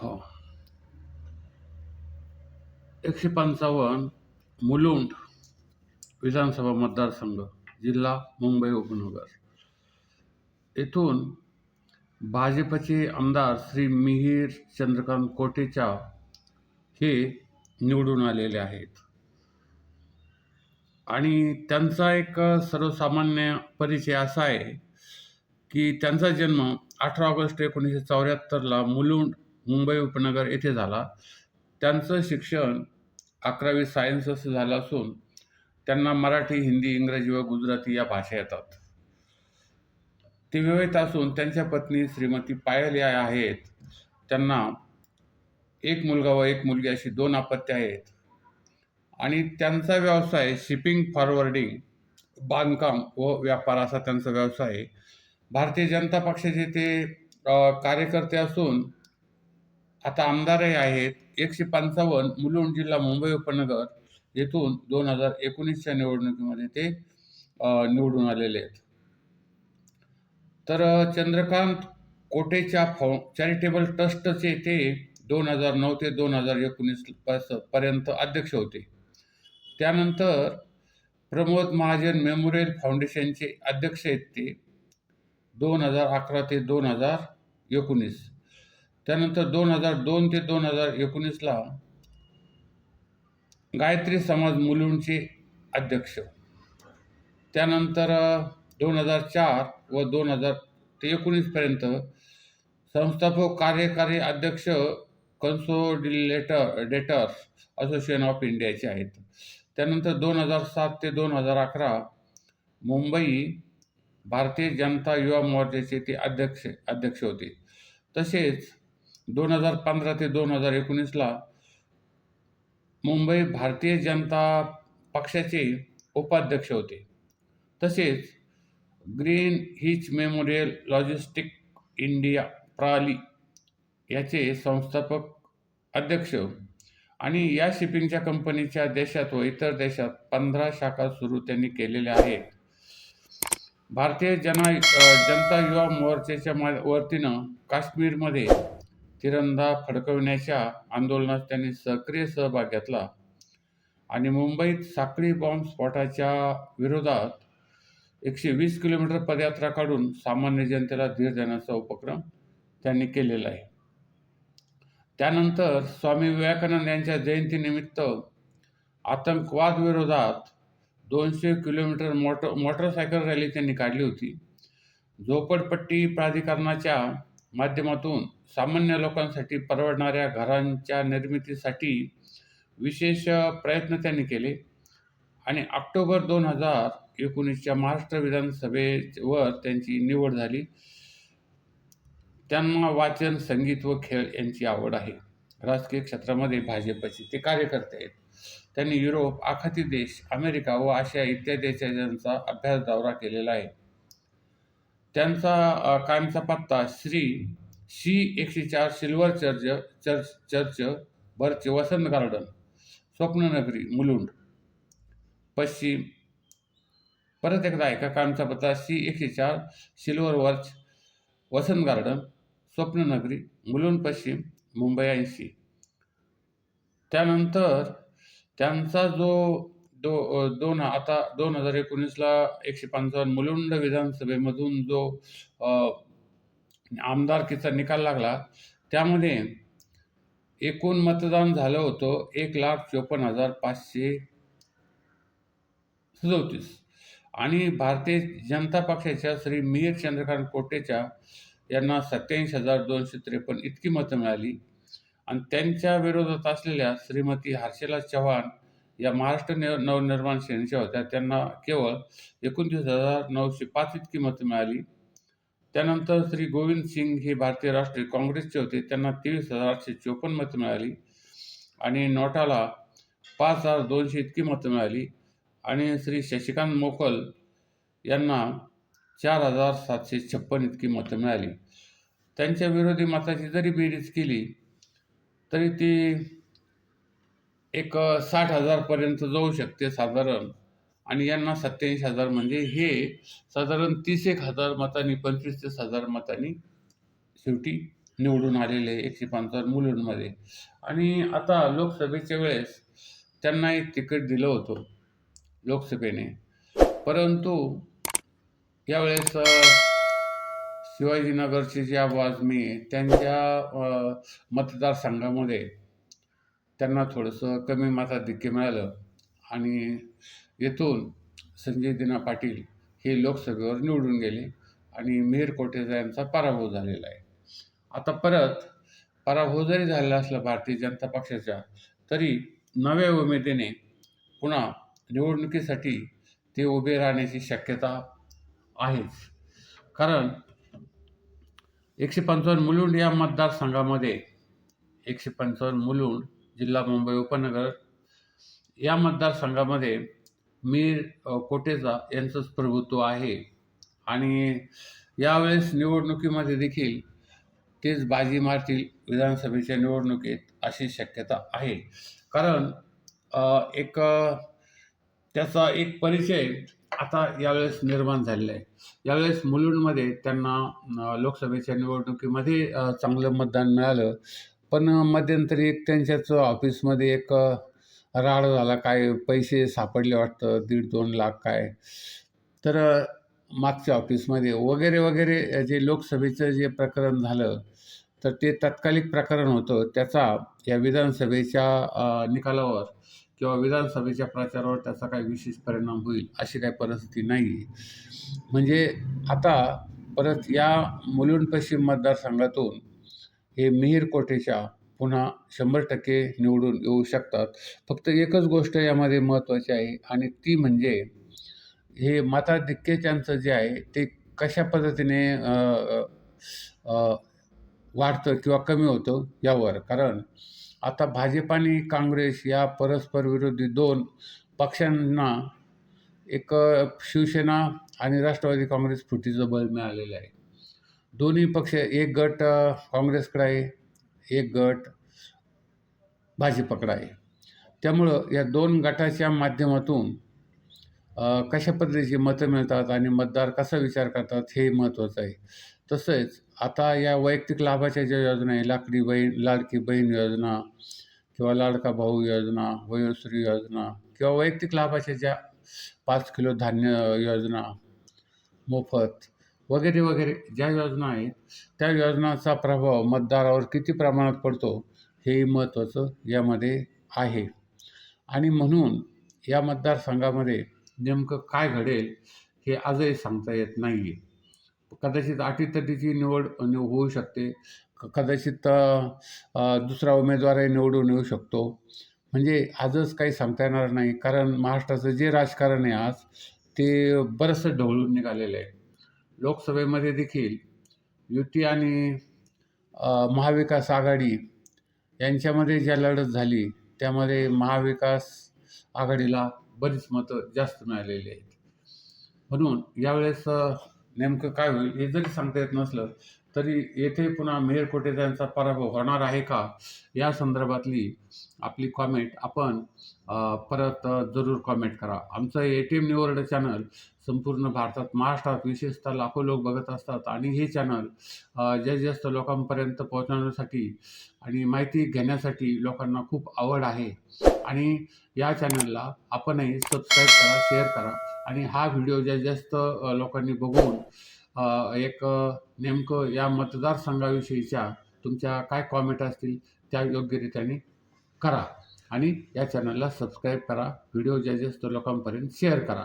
हो. एकशे पंचावन्न मुलुंड विधानसभा मतदारसंघ जिल्हा मुंबई उपनगर. येथून भाजपचे आमदार श्री मिहीर चंद्रकांत कोटेचा हे निवडून आलेले आहेत. आणि त्यांचा एक सर्वसामान्य परिचय असा आहे की त्यांचा जन्म अठरा ऑगस्ट एकोणीसशे चौऱ्याहत्तरला मुलुंड मुंबई उपनगर येथे झाला. त्यांचं शिक्षण अकरावी सायन्स असं झालं असून त्यांना मराठी हिंदी इंग्रजी व गुजराती या भाषा येतात. ते विवाहित असून त्यांच्या पत्नी श्रीमती पायल या आहेत. त्यांना एक मुलगा व एक मुलगी अशी दोन अपत्य आहेत. आणि त्यांचा व्यवसाय शिपिंग फॉरवर्डिंग बांधकाम व व्यापार असा त्यांचा व्यवसाय आहे. भारतीय जनता पक्षाचे ते कार्यकर्ते असून आता आमदारही आहेत. एकशे पंचावन्न मुलुंड जिल्हा मुंबई उपनगर येथून दोन हजार एकोणीसच्या निवडणुकीमध्ये ते निवडून आलेले आहेत. तर चंद्रकांत कोटेच्या फाउ चॅरिटेबल ट्रस्टचे ते दोन हजार नऊ ते दोन हजार एकोणीस पास पर्यंत अध्यक्ष होते. त्यानंतर प्रमोद महाजन मेमोरियल फाउंडेशनचे अध्यक्ष आहेत ते दोन हजार अकरा ते दोन हजार एकोणीस. त्यानंतर दोन हजार दोन ते दोन हजार एकोणीसला गायत्री समाज मुलुंडचे अध्यक्ष. त्यानंतर दोन हजार चार व दोन हजार ते एकोणीसपर्यंत संस्थापक कार्यकारी अध्यक्ष कन्सोडिलेटर डेटर्स असोसिएशन ऑफ इंडियाचे आहेत. त्यानंतर दोन हजार सात ते दोन हजार अकरा मुंबई भारतीय जनता युवा मोर्चाचे ते अध्यक्ष अध्यक्ष होते. तसेच दोन हजार पंधरा ते दोन हजार एकोणीसला मुंबई भारतीय जनता पक्षाचे उपाध्यक्ष होते. तसेच ग्रीन हिच मेमोरियल लॉजिस्टिक इंडिया प्राली याचे संस्थापक अध्यक्ष आणि या शिपिंगच्या कंपनीच्या देशात व इतर देशात पंधरा शाखा सुरू त्यांनी केलेल्या आहेत. भारतीय जना जनता युवा मोर्चाच्या वतीनं काश्मीरमध्ये तिरंदा फडकविण्याच्या आंदोलनात त्यांनी सक्रिय सहभाग घेतला आणि मुंबईत साखळी बॉम्ब स्फोटाच्या विरोधात एकशे वीस किलोमीटर पदयात्रा काढून सामान्य जनतेला धीर देण्याचा उपक्रम त्यांनी केलेला आहे. त्यानंतर स्वामी विवेकानंद यांच्या जयंतीनिमित्त आतंकवाद विरोधात दोनशे किलोमीटर मोटर मोटरसायकल रॅली त्यांनी काढली होती. झोपडपट्टी प्राधिकरणाच्या माध्यमातून सामान्य लोकांसाठी परवडणाऱ्या घरांच्या निर्मितीसाठी विशेष प्रयत्न त्यांनी केले. आणि ऑक्टोबर दोन हजार एकोणीसच्या महाराष्ट्र विधानसभेवर त्यांची निवड झाली. त्यांना वाचन संगीत व खेळ यांची आवड आहे. राजकीय क्षेत्रामध्ये भाजपचे ते कार्यकर्ते आहेत. त्यांनी युरोप आखाती देश अमेरिका व आशिया इत्यादी देशांचा अभ्यास दौरा केलेला आहे. त्यांचा कायमचा पत्ता श्री शी एकशे चार silver church church church birch Vasant garden Swapnanagari Mulund. पश्चिम. परत एकदा ऐका कायमचा पत्ता सी एकशे चार सिल्वर वर्च वसंत गार्डन स्वप्ननगरी मुलुंड पश्चिम मुंबई ऐंशी. त्यानंतर त्यांचा जो दो दोन आता दोन हजार एकोणीसला एकशे पंचावन्न मुलुंड विधानसभेमधून जो आमदारकीचा निकाल लागला त्यामध्ये एकूण मतदान झालं होतं एक लाख चोपन्न हजार पाचशे सदोतीस. आणि भारतीय जनता पक्षाच्या श्री मीर चंद्रकांत कोटेच्या यांना सत्याऐंशी हजार दोनशे त्रेपन्न इतकी मतं मिळाली. आणि त्यांच्या विरोधात असलेल्या श्रीमती हर्षला चव्हाण या महाराष्ट्र नि नवनिर्माण सेनेच्या होत्या. त्यांना केवळ एकोणतीस हजार नऊशे पाच इतकी मतं मिळाली. त्यानंतर श्री गोविंद सिंग हे भारतीय राष्ट्रीय काँग्रेसचे होते. त्यांना तेवीस हजार आठशे चोपन्न मतं मिळाली. आणि नोटाला पाच हजार दोनशे इतकी मतं मिळाली. आणि श्री शशिकांत मोकल यांना चार हजार सातशे छप्पन इतकी मतं मिळाली. त्यांच्या विरोधी मताची जरी बेरीज केली तरी ती एक साठ हजारपर्यंत जाऊ शकते साधारण. आणि यांना सत्याऐंशी हजार म्हणजे हे साधारण तीस एक हजार मतांनी पंचवीस तीस हजार मतांनी शेवटी निवडून आलेले एकशे पंचावन्न मुलुंडमध्ये आणि आता लोकसभेच्या वेळेस त्यांना एक तिकीट दिलं होतं लोकसभेने. परंतु यावेळेस शिवाजीनगरचे जे आवाज मी त्यांच्या मतदारसंघामध्ये त्यांना थोडंसं कमी मताधिक्य मिळालं. आणि येथून संजय दिना पाटील हे लोकसभेवर निवडून गेले आणि मेहर कोटेजा यांचा पराभव झालेला आहे. आता परत पराभव जरी झालेला असला भारतीय जनता पक्षाचा तरी नव्या उमेदीने पुन्हा निवडणुकीसाठी ते उभे राहण्याची शक्यता आहेच. कारण एकशे पंचावन्न मुलुंड या मतदारसंघामध्ये एकशे पंचावन्न मुलुंड जिल्हा मुंबई उपनगर या मतदारसंघामध्ये मीर कोटेचा यांचंच प्रभुत्व आहे. आणि यावेळेस निवडणुकीमध्ये देखील तेच बाजी मारतील विधानसभेच्या निवडणुकीत अशी शक्यता आहे. कारण एक त्याचा एक परिचय आता यावेळेस निर्माण झालेला आहे. यावेळेस मुलुंडमध्ये त्यांना लोकसभेच्या निवडणुकीमध्ये चांगलं मतदान मिळालं. पण मध्यंतरी एक त्यांच्याच ऑफिसमध्ये एक राड झाला. काय पैसे सापडले वाटतं? दीड दोन लाख काय? तर मागच्या ऑफिसमध्ये वगैरे वगैरे जे लोकसभेचं जे प्रकरण झालं तर ते तात्कालिक प्रकरण होतं. त्याचा या विधानसभेच्या निकालावर किंवा विधानसभेच्या प्रचारावर त्याचा काही विशेष परिणाम होईल अशी काही परिस्थिती नाही. आहे म्हणजे आता परत या मुलुंड पश्चिम मतदारसंघातून हे मिहीर कोटेच्या पुन्हा शंभर टक्के निवडून येऊ शकतात. फक्त एकच गोष्ट यामध्ये महत्त्वाची आहे आणि ती म्हणजे हे माता दिक्केच्यांचं जे आहे ते कशा पद्धतीने वाढतं किंवा कमी होतं यावर. कारण आता भाजप आणि काँग्रेस या परस्पर विरोधी दोन पक्षांना एक शिवसेना आणि राष्ट्रवादी काँग्रेस फुटीचं बळ मिळालेलं आहे. दोन्ही पक्ष एक गट काँग्रेसकडं आहे एक गट भाजपकडं आहे. त्यामुळं या दोन गटाच्या माध्यमातून कशा पद्धतीची मतं मिळतात आणि मतदार कसा विचार करतात हे महत्त्वाचं आहे. तसेच आता या वैयक्तिक लाभाच्या ज्या योजना आहे लाकडी बहीण लाडकी बहीण योजना किंवा लाडका भाऊ योजना वयोश्री योजना किंवा वैयक्तिक लाभाच्या ज्या पाच किलो धान्य योजना मोफत वगैरे वगैरे ज्या योजना आहेत त्या योजनाचा प्रभाव मतदारावर किती प्रमाणात पडतो हे महत्त्वाचं यामध्ये आहे. आणि म्हणून या मतदारसंघामध्ये नेमकं काय घडेल हे आजही सांगता येत नाही आहे कदाचित अटीतटीची निवड निव होऊ शकते. क कदाचित दुसरा उमेदवारही निवडून येऊ शकतो. म्हणजे आजच काही सांगता येणार नाही. कारण महाराष्ट्राचं जे राजकारण आहे आज ते बरंचसं ढवळून निघालेलं आहे. लोकसभेमध्ये देखील युती आणि महाविकास आघाडी यांच्यामध्ये ज्या लढत झाली त्यामध्ये महाविकास आघाडीला बरीच मतं जास्त मिळालेली आहेत. म्हणून यावेळेस नेमकं काय होईल हे जरी सांगता येत नसलं तरी येथे पुन्हा मेहरकोटे यांचा पराभव होणार आहे का? या संदर्भातली आपली कॉमेंट आपण परत जरूर कॉमेंट करा. आमचं ए टी एम निवर्ड चॅनल संपूर्ण भारतात महाराष्ट्रात विशेषतः लाखो लोक बघत असतात आणि हे चॅनल जास्तीत जास्त लोकांपर्यंत पोहोचवण्यासाठी आणि माहिती घेण्यासाठी लोकांना खूप आवड आहे. आणि या चॅनलला आपणही सबस्क्राईब करा शेअर करा. आणि हा व्हिडिओ ज्या जास्त लोकांनी बघून एक नेमकं या मतदारसंघाविषयीच्या तुमच्या काय कॉमेंट असतील त्या योग्यरित्याने करा. आणि या चॅनलला सबस्क्राईब करा व्हिडिओ ज्या जास्त लोकांपर्यंत शेअर करा.